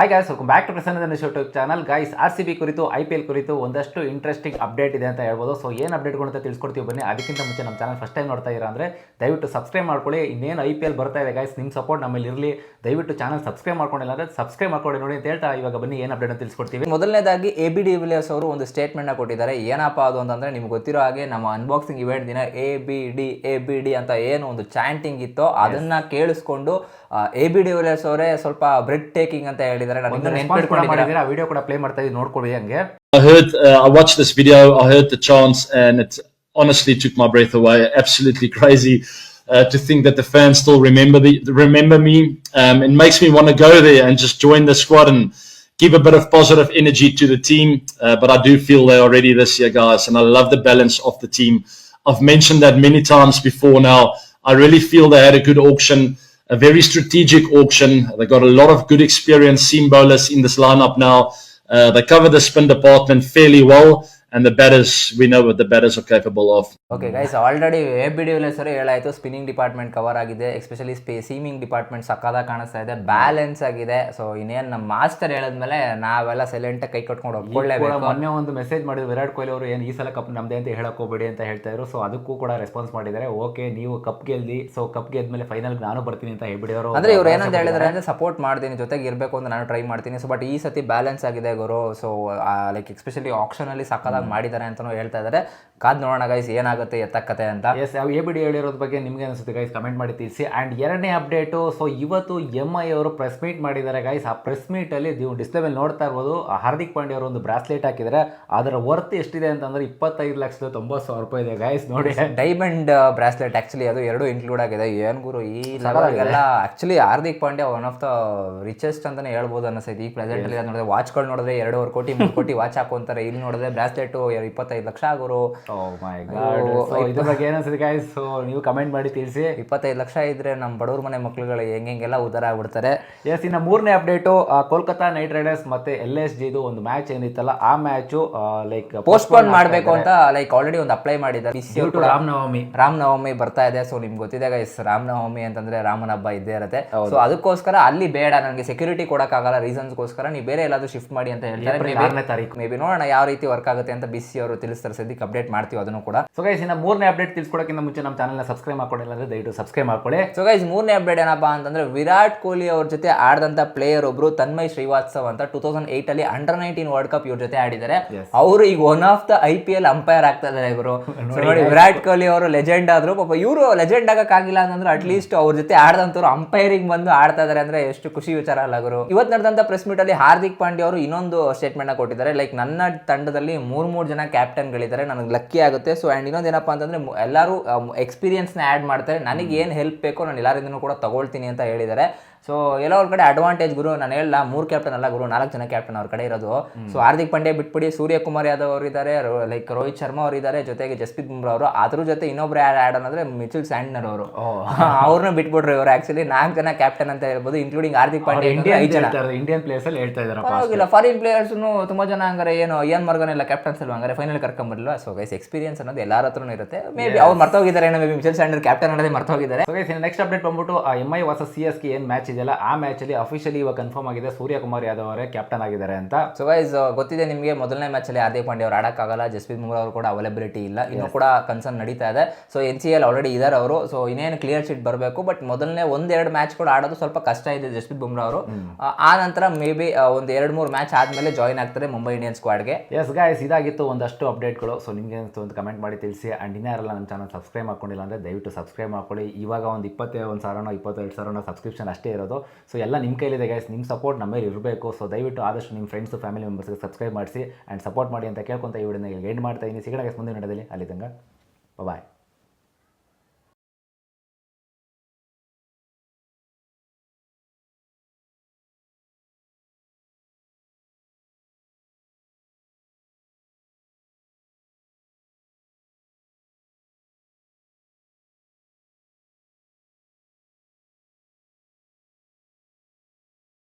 Hi guys welcome back to Prasanna YouTube channel guys R C B ಕುರಿತು I P L ಕುರಿತು ಒಂದಷ್ಟು interesting update ಇದೆ ಅಂತ ಹೇಳ್ಬೋದು. ಸೊ ಏನು ಅಪ್ಡೇಟ್ಗಳು ಅಂತ ತಿಳ್ಸ್ಕೊಡ್ತೀವಿ ಬನ್ನಿ. ಅದಕ್ಕಿಂತ ಮುಂಚೆ ನಮ್ಮ ಚಾನಲ್ ಫಸ್ಟ್ ಟೈಮ್ ನೋಡ್ತಾ ಇದ್ದೀರಾ ಅಂದರೆ, ದಯವಿಟ್ಟು ಸಬ್ಸ್ಕ್ರೈಬ್ ಮಾಡ್ಕೊಳ್ಳಿ. ಇನ್ನೇನು ಐ ಪಿ ಎಲ್ ಬರ್ತಾ ಇದೆ ಗೈಸ್ ನಿಮ್ಮ ಸಪೋರ್ಟ್ ನಮ್ಮಲ್ಲಿ ಇರಲಿ. ದಯವಿಟ್ಟು ಚಾನಲ್ ಸಬ್ಸ್ಕ್ರೈಬ್ ಮಾಡ್ಕೊಂಡಿಲ್ಲ ಅಂದರೆ ಸಬ್ಸ್ಕ್ರೈಬ್ ಮಾಡ್ಕೊಳ್ಳಿ ನೋಡಿ ಅಂತ ಹೇಳ್ತಾ ಇವಾಗ ಬನ್ನಿ ಏನು ಅಪ್ಡೇಟ್ ಅಂತ ತಿಳ್ಸ್ಕೊಡ್ತೀವಿ. ಮೊದಲನೇದಾಗಿ ಎ ಬಿ ಡಿ ವಿಲಿಯರ್ಸ್ ಅವರು ಒಂದು ಸ್ಟೇಟ್ಮೆಂಟ್ನ ಕೊಟ್ಟಿದ್ದಾರೆ. ಏನಪ್ಪ ಅದು ಅಂತಂದರೆ, ನಿಮ್ಗೆ ಗೊತ್ತಿರೋ ಹಾಗೆ ನಮ್ಮ ಅನ್ಬಾಕ್ಸಿಂಗ್ ಇವೆಂಟ್ ದಿನ A B D A B D ಅಂತ ಏನು ಒಂದು ಚಾಂಟಿಂಗ್ ಇತ್ತೋ ಅದನ್ನು ಕೇಳಿಸ್ಕೊಂಡು ಎ ಬಿ ಡಿ ವಿಲಿಯರ್ಸ್ ಅವರೇ ಸ್ವಲ್ಪ ಬ್ರೆಡ್ ಟೇಕಿಂಗ್ ಅಂತ ಹೇಳಿದ್ದಾರೆ. ನಾನು ಇನ್ನೂ ರೆಸ್ಪಾನ್ಸ್ ಕೂಡ ನೆನ್ಪಿಟ್ಕೊಂಡಿದ್ದೀನಿ ಮಾಡಿದ್ದೀರಾ ಆ ವಿಡಿಯೋ ಕೂಡ ಪ್ಲೇ ಮಾಡ್ತಾ ಇದ್ದೀವಿ ನೋಡ್ಕೊಳ್ಳಿ ಹಂಗೆ I heard, uh, I watched this video, I heard the chants, and it honestly took my breath away. Absolutely crazy uh, to think that the fans still remember the remember me. Um, it makes me want to go there and just join the squad and give a bit of positive energy to the team. Uh, but I do feel they are ready this year, guys, and I love the balance of the team. I've mentioned that many times before. Now, I really feel they had a good auction. A very strategic auction. They got a lot of good experience seam bowlers in this lineup now. Uh, they cover the spin department fairly well, and the batters, we know what the are are capable of. Okay guys already A B de Villiers ಅವರು ಹೇಳಾಯ್ತು spinning department cover ಆಗಿದೆ especially ಸ್ಪೇ seaming department ಸಕ್ಕದಾಗ ಕಾಣಿಸ್ತಾ ಇದೆ balance ಆಗಿದೆ. So ಇನ್ನೇನು ನಮ್ಮ ಮಾಸ್ಟರ್ ಹೇಳಿದ್ಮೇಲೆ ನಾವೆಲ್ಲ ಸೈಲೆಂಟ್ ಕೈ ಕಟ್ಕೊಂಡು ಕೂಡ ಒಪ್ಕೊಳ್ಳೇಬೇಕು. ಮೊನ್ನೆ ಒಂದು ಮೆಸೇಜ್ ಮಾಡಿದ್ರು ವಿರಾಟ್ ಕೊಹ್ಲಿ ಅವರು ಏನು ಈ ಸಲ ಕಪ್ ನಮ್ದೇ ಅಂತ ಹೇಳಕ್ ಹೋಗ್ಬೇಡಿ ಅಂತ ಹೇಳ್ತಾ ಇದ್ರು. ಸೊ ಅದಕ್ಕೂ ಕೂಡ ರೆಸ್ಪಾನ್ಸ್ ಮಾಡಿದ್ದಾರೆ. ಓಕೆ ನೀವು ಕಪ್ ಗೆಲ್ದಿ. ಸೊ ಕಪ್ ಗೆದ್ಮೇಲೆ ಫೈನಲ್ ನಾನು ಬರ್ತೀನಿ ಅಂತ ಹೇಳ್ಬಿಡಿದ್ರು ಅಂದ್ರೆ ಇವ್ರು ಏನಂತ ಹೇಳಿದ್ರೆ ಅಂದ್ರೆ ಸಪೋರ್ಟ್ ಮಾಡ್ತೀನಿ ಜೊತೆಗೆ ಇರಬೇಕು ಅಂತ ನಾನು ಟ್ರೈ ಮಾಡ್ತೀನಿ. ಸೊ ಬಟ್ ಈ ಸತಿ ಬ್ಯಾಲೆನ್ಸ್ ಆಗಿದೆ ಗುರು. ಸೊ ಲೈಕ್ ಎಸ್ಪೆಷಲಿ ಆಪ್ಷನ್ ಅಲ್ಲಿ ಸಕ್ಕದಾಗಿ ಮಾಡಿದ್ದಾರೆ ಅಂತಾನು ಹೇಳ್ತಾ ಇದ್ದಾರೆ. ಕಾದ್ ನೋಡೋಣ ಗೈಸ್ ಏನಾಗುತ್ತೆ ಎತ್ತಕ್ಕತೆ ಅಂತ. ಎಸ್ ಯಾವ ಎ ಬಿ ಡಿ ಹೇಳಿರೋದ್ರ ಬಗ್ಗೆ ನಿಮ್ಗೆ ಅನಿಸುತ್ತೆ ಗೈಸ್ ಕಮೆಂಟ್ ಮಾಡಿ ತಿಳಿಸಿ. ಆ್ಯಂಡ್ ಎರಡನೇ ಅಪ್ಡೇಟು ಸೊ ಇವತ್ತು ಎಂ ಐ ಅವರು ಪ್ರೆಸ್ ಮೀಟ್ ಮಾಡಿದ್ದಾರೆ ಗೈಸ್ ಆ ಪ್ರೆಸ್ ಮೀಟಲ್ಲಿ ನೀವು ಡಿಸ್ಪ್ಲೇ ಮೇಲೆ ನೋಡ್ತಾ ಇರ್ಬೋದು ಹಾರ್ದಿಕ್ ಪಾಂಡ್ಯ ಅವರು ಒಂದು ಬ್ರಾಸ್ಲೆಟ್ ಹಾಕಿದ್ದಾರೆ. ಅದರ ವರ್ತ್ ಎಷ್ಟಿದೆ ಅಂತಂದ್ರೆ ಇಪ್ಪತ್ತೈದು ಲಕ್ಷದ ತೊಂಬತ್ತು ಸಾವಿರ ರೂಪಾಯಿ ಇದೆ ಗೈಸ್ ನೋಡಿ. ಡೈಮಂಡ್ ಬ್ರಾಸ್ಲೆಟ್ ಆಕ್ಚುಲಿ ಅದು ಎರಡು ಇನ್ಕ್ಲೂಡ್ ಆಗಿದೆ. ಏನ್ ಗುರು ಈ ಲೆವೆಲ್ಗೆಲ್ಲ actually Hardik Pandya one of the richest ಅಂತಾನೆ ಹೇಳ್ಬೋದು ಅನ್ನಿಸ್ತೈತಿ ಈ ಪ್ರೆಸೆಂಟ್ ಅಲ್ಲಿ ನೋಡಿದ್ರೆ ವಾಚ್ಗಳು ನೋಡಿದ್ರೆ ಎರಡೂವರೆ ಕೋಟಿ ಮೂರು ಕೋಟಿ ವಾಚ್ ಹಾಕೊಂತಾರೆ ಇಲ್ಲಿ ನೋಡಿದ್ರೆ ಬ್ರಾಸ್ಲೆಟ್ ಇಪ್ಪತ್ತೈದು ಲಕ್ಷ ಆಗೋರು. ಇದ್ರ ಬಗ್ಗೆ ಏನನ್ಸುತ್ತೆ ಗೈಸ್ ಸೊ ನೀವು ಕಮೆಂಟ್ ಮಾಡಿ ತಿಳಿಸಿ. ಇಪ್ಪತ್ತೈದು ಲಕ್ಷ ಇದ್ರೆ ನಮ್ಮ ಬಡವ್ರ ಮನೆ ಮಕ್ಳುಗಳು ಹೆಂಗೆಲ್ಲ ಉದ್ದಾರ ಆಗ್ಬಿಡ್ತಾರೆ. ಎಸ್ ಇನ್ನು ಮೂರನೇ ಅಪ್ಡೇಟು ಕೋಲ್ಕತ್ತಾ ನೈಟ್ ರೈಡರ್ಸ್ ಮತ್ತೆ ಎಲ್ ಎಸ್ ಜಿದು ಒಂದು ಮ್ಯಾಚ್ ಏನಿತ್ತಲ್ಲ ಆ ಮ್ಯಾಚು ಲೈಕ್ ಪೋಸ್ಟ್ಪೋನ್ ಮಾಡಬೇಕು ಅಂತ ಲೈಕ್ ಆಲ್ರೆಡಿ ಒಂದು ಅಪ್ಲೈ ಮಾಡಿದ್ದಾರೆ. ರಾಮನವಮಿ ರಾಮನವಮಿ ಬರ್ತಾ ಇದೆ. ಸೊ ನಿಮ್ಗೆ ಗೊತ್ತಿದೆ ಗೈಸ್ ರಾಮನವಮಿ ಅಂತಂದ್ರೆ ರಾಮನ ಹಬ್ಬ ಇದ್ದೇ ಇರುತ್ತೆ. ಸೊ ಅದಕ್ಕೋಸ್ಕರ ಅಲ್ಲಿ ಬೇಡ ನನಗೆ ಸೆಕ್ಯೂರಿಟಿ ಕೊಡಕ್ಕಾಗಲ್ಲ ರೀಸನ್ಸ್ಗೋಸ್ಕರ ನೀವು ಬೇರೆ ಎಲ್ಲಾದ್ರೂ ಶಿಫ್ಟ್ ಮಾಡಿ ಅಂತ ಹೇಳ್ತಾರೆ. ಮೇ ಬಿ ನೋಡೋಣ ಯಾವ ರೀತಿ ವರ್ಕ್ ಆಗುತ್ತೆ ಅಂತ ಬಿ ಸಿ ಅವರು ತಿಳಿಸ್ತಾರೆ ಸದ್ಯಕ್ಕೆ ಅಪ್ಡೇಟ್ ಮಾಡ್ತೀವಿ ಅದನ್ನು ಕೂಡ. ಸೊ ಗೈಸ್ ಇನ್ನು ಮೂರನೇ ಅಪ್ಡೇಟ್ ತಿಳಿಸ್ಕೊಡೋಕ್ಕಿಂತ ಮುಂಚೆ ನಮ್ಮ ಚಾನಲ್ನ ಸಬ್ಸ್ಕ್ರೈಬ್ ಮಾಡ್ಕೊಂಡಿಲ್ಲ ಅಂದ್ರೆ ದಯವಿಟ್ಟು ಸಬ್ಸ್ಕ್ರೈಬ್ ಮಾಡ್ಕೊಳ್ಳಿ. ಸೊ ಗೈಸ್ ಮೂರನೇ ಅಪ್ಡೇಟ್ ಏನಪ್ಪ ಅಂತಂದ್ರೆ ವಿರಾಟ್ ಕೊಹ್ಲಿ ಅವ್ರ ಜೊತೆ ಆಡಿದಂತ ಪ್ಲೇಯರ್ ಒಬ್ರು ತನ್ಮಯ್ ಶ್ರೀವಾತ್ಸವ್ ಅಂತ ಟೂ ತೌಸಂಡ್ ಏಟ್ ಅಲ್ಲಿ ಅಂಡರ್ ನೈನ್ಟೀನ್ ವರ್ಲ್ಡ್ ಕಪ್ ಇವ್ರ ಜೊತೆ ಆಡಿದ್ದಾರೆ. ಅವರು ಈಗ one of the I P L umpire ಆಗ್ತಾ ಇದಾರೆ ಇವರು ನೋಡಿ ವಿರಾಟ್ ಕೊಹ್ಲಿ ಅವರು ಲೆಜೆಂಡ್ ಆದ್ರು ಪಾಪ ಇವರು ಲೆಜೆಂಡ್ ಆಗಕ್ಕಾಗಿಲ್ಲ ಅಂತಂದ್ರೆ ಅಟ್ಲೀಸ್ಟ್ ಅವ್ರ ಜೊತೆ ಆಡದಂತವ್ರು ಅಂಪೈರಿಂಗ್ ಬಂದು ಆಡ್ತಾ ಇದಾರೆ ಅಂದ್ರೆ ಎಷ್ಟು ಖುಷಿ ವಿಚಾರ ಅಲ್ಲ ಗುರು. ಇವತ್ತು ನಡೆದಂತ ಪ್ರೆಸ್ ಮೀಟ್ ಅಲ್ಲಿ ಹಾರ್ದಿಕ್ ಪಾಂಡ್ಯ ಅವರು ಇನ್ನೊಂದು ಸ್ಟೇಟ್ಮೆಂಟ್ನ ಕೊಟ್ಟಿದ್ದಾರೆ. ಲೈಕ್ ನನ್ನ ತಂಡದಲ್ಲಿ ಮೂರ್ ಮೂರ್ ಜನ ಕ್ಯಾಪ್ಟನ್ಗಳಿದ್ದಾರೆ, ನನಗೆ ಲಕ್ಕಿ ಆಗುತ್ತೆ. ಸೊ ಆ್ಯಂಡ್ ಇನ್ನೊಂದು ಏನಪ್ಪ ಅಂತಂದರೆ ಎಲ್ಲರೂ ಎಕ್ಸ್ಪೀರಿಯನ್ಸ್ನ ಆ್ಯಡ್ ಮಾಡ್ತಾರೆ. ನನಗೆ ಏನು ಹೆಲ್ಪ್ ಬೇಕೋ ನಾನು ಎಲ್ಲರಿಂದನೂ ಕೂಡ ತಗೊಳ್ತೀನಿ ಅಂತ ಹೇಳಿದ್ದಾರೆ. ಸೊ ಎಲ್ಲ ಅವ್ರ ಕಡೆ ಅಡ್ವಾಂಟೇಜ್ ಗುರು ನಾನು ಹೇಳಲ್ಲ ಮೂರು ಕ್ಯಾಪ್ಟನ್ ಅಲ್ಲ ಗುರು ನಾಲ್ಕು ಜನ ಕ್ಯಾಪ್ಟನ್ ಅವ್ರ ಕಡೆ ಇರೋದು. ಸೊ ಹಾರ್ದಿಕ್ ಪಾಂಡೆ ಬಿಟ್ಬಿಡಿ ಸೂರ್ಯಕುಮಾರ್ ಯಾದವ್ ಅವರು ಇದ್ದಾರೆ ಲೈಕ್ ರೋಹಿತ್ ಶರ್ಮಾ ಅವರು ಇದ್ದಾರೆ ಜೊತೆಗೆ ಜಸ್ಪ್ರೀತ್ ಬುಮ್ರಾ ಅವರು. ಅದ್ರ ಜೊತೆ ಇನ್ನೊಬ್ರು ಯಾರು ಆಡ್ ಅಂದ್ರೆ ಮಿಚುಲ್ ಸ್ಯಾಂಡ್ನರ್ ಅವರು. ಅವ್ರನ್ನ ಬಿಟ್ಬಿಟ್ರು ಇವರು ಆಕ್ಚುಲಿ ನಾಲ್ಕು ಜನ ಕ್ಯಾಪ್ಟನ್ ಅಂತ ಹೇಳ್ಬೋದು including Hardik Pandya Indian players ಅಲ್ಲಿ ಹೇಳ್ತಾ ಇದ್ದಾರೆ ಪರವಾಗಿಲ್ಲ ಫಾರಿನ್ ಪ್ಲೇಯರ್ಸ್ ತುಂಬಾ ಜನ ಹಂಗಾರೆ ಏನು ಏನ್ ಮರ್ಗನ್ ಎಲ್ಲ ಕ್ಯಾಪ್ಟನ್ಸ್ ಅಲ್ವಾ ಹಂಗಾರೆ ಫೈನಲ್ ಕರ್ಕೊಂಬರ್ಲಿಲ್ಲ ಸೊ ಗೈಸ್ ಎಕ್ಸ್ಪೀರಿಯನ್ಸ್ ಅನ್ನೋದು ಎಲ್ಲಾರ ಹತ್ರನೂ ಇರುತ್ತೆ. ಮೇ ಬಿ ಅವ್ರು ಮರ್ತೋಗಿದ್ದಾರೆ ಏನೋ maybe Mitchell Santner captain ಅನ್ನೋದೇ ಮರ್ತೋಗಿದ್ದಾರೆ. ಸೊ ಗೈಸ್ ನೆಕ್ಸ್ಟ್ ಅಪ್ಡೇಟ್ ಬಂದ್ಬಿಟ್ಟು ಎಂ ಐ ವಾಸ ಸಿ ಎಸ್ ಕೆ ಏನ್ ಮ್ಯಾಚ್ ಇದೆಯಲ್ಲ ಆ ಮ್ಯಾಚಲ್ಲಿ ಅಫಿಷಿಯಲಿ ಇವಾಗ ಕನ್ಫರ್ಮ್ ಆಗಿದೆ ಸೂರ್ಯಕುಮಾರ್ ಯಾದವ್ ಅವರೇ ಕ್ಯಾಪ್ಟನ್ ಆಗಿದ್ದಾರೆ ಅಂತ. ಸೊ ಗೈಸ್ ಗೊತ್ತಿದೆ ನಿಮಗೆ ಮೊದಲನೇ ಮ್ಯಾಚಲ್ಲಿ ಹಾರ್ದಿಕ್ ಪಾಂಡ್ಯ ಅವರು ಆಡೋಕ್ಕಾಗಲ್ಲ ಜಸ್ಪ್ರೀತ್ ಬುಮ್ರಾ ಅವರು ಕೂಡ ಅವೈಲಬಿಲಿಟಿ ಇಲ್ಲ ಇನ್ನೂ ಕೂಡ ಕನ್ಸರ್ನ್ ನಡೀತಾ ಇದೆ. So N C L already ಇದ್ದಾರೆ ಅವರು ಸೊ ಇನ್ನೇನು ಕ್ಲಿಯರ್ ಶೀಟ್ ಬರಬೇಕು ಬಟ್ ಮೊದಲನೇ ಒಂದೆರಡು ಮ್ಯಾಚ್ ಕೂಡ ಆಡೋದು ಸ್ವಲ್ಪ ಕಷ್ಟ ಇದೆ ಜಸ್ಪ್ರೀತ್ ಬುಮ್ರಾ ಅವರು. ಆ- ನಂತರ ಮೇ ಬಿ ಒಂದು ಎರಡು ಮೂರು ಮ್ಯಾಚ್ ಆದಮೇಲೆ ಜಾಯಿನ್ ಆಗ್ತಾರೆ ಮುಂಬೈ ಇಂಡಿಯನ್ ಸ್ಕ್ವಾಡ್ಗೆ ಎಸ್ ಗಾಯ್ಸ್ ಇದಾಗಿತ್ತು ಒಂದಷ್ಟು ಅಪ್ಡೇಟ್ಗಳು ಸೊ ನಿಮಗೆ ಅನಿಸ್ತು ಒಂದು ಕಮೆಂಟ್ ಮಾಡಿ ತಿಳಿಸಿ. ಆ್ಯಂಡ್ ಇನ್ಯಾರೆಲ್ಲ ನಮ್ಮ ಚಾನಲ್ ಸಬ್ಸ್ಕ್ರೈಬ್ ಮಾಡ್ಕೊಂಡಿಲ್ಲ ಅಂದರೆ ದಯವಿಟ್ಟು ಸಬ್ಸ್ಕ್ರೈಬ್ ಮಾಡ್ಕೊಳ್ಳಿ. ಇವಾಗ ಒಂದು ಇಪ್ಪತ್ತೇ ಒಂದು ಸಾವಿರನೋ ಇಪ್ಪತ್ತೆರಡು ಸಾವಿರನೋ ಸಬ್ಸ್ಕ್ರಿಪ್ಷನ್ ಅಷ್ಟೇ ಇರೋದು. ಸೊ ಎಲ್ಲ ನಿಮ್ಮ ಕೈಲಿದೆ ಗೈಸ್ ನಿಮ್ಮ ಸಪೋರ್ಟ್ ನಮ್ಮ ಮೇಲೆ ಇರಬೇಕು. ಸೊ ದಯವಿಟ್ಟು ಆದಷ್ಟು ನಿಮ್ಮ ಫ್ರೆಂಡ್ಸ್ ಫ್ಯಾಮಿಲಿ ಮೆಂಬರ್ಸ್ಗೆ ಸಬ್ಸ್ಕ್ರೈಬ್ ಮಾಡಿಸಿ ಆ್ಯಂಡ್ ಸಪೋರ್ಟ್ ಮಾಡಿ ಅಂತ ಕೇಳ್ಕೊಂತ ಈ ವಿಡಿಯೋನ ಎಂಡ್ ಮಾಡ್ತಾ ಇದ್ದೀನಿ. ಸಿಗೋಣ ಗೈಸ್ ಮುಂದಿನ ನಡೆದಲ್ಲಿ ಅಲ್ಲಿ ಬಾಯ್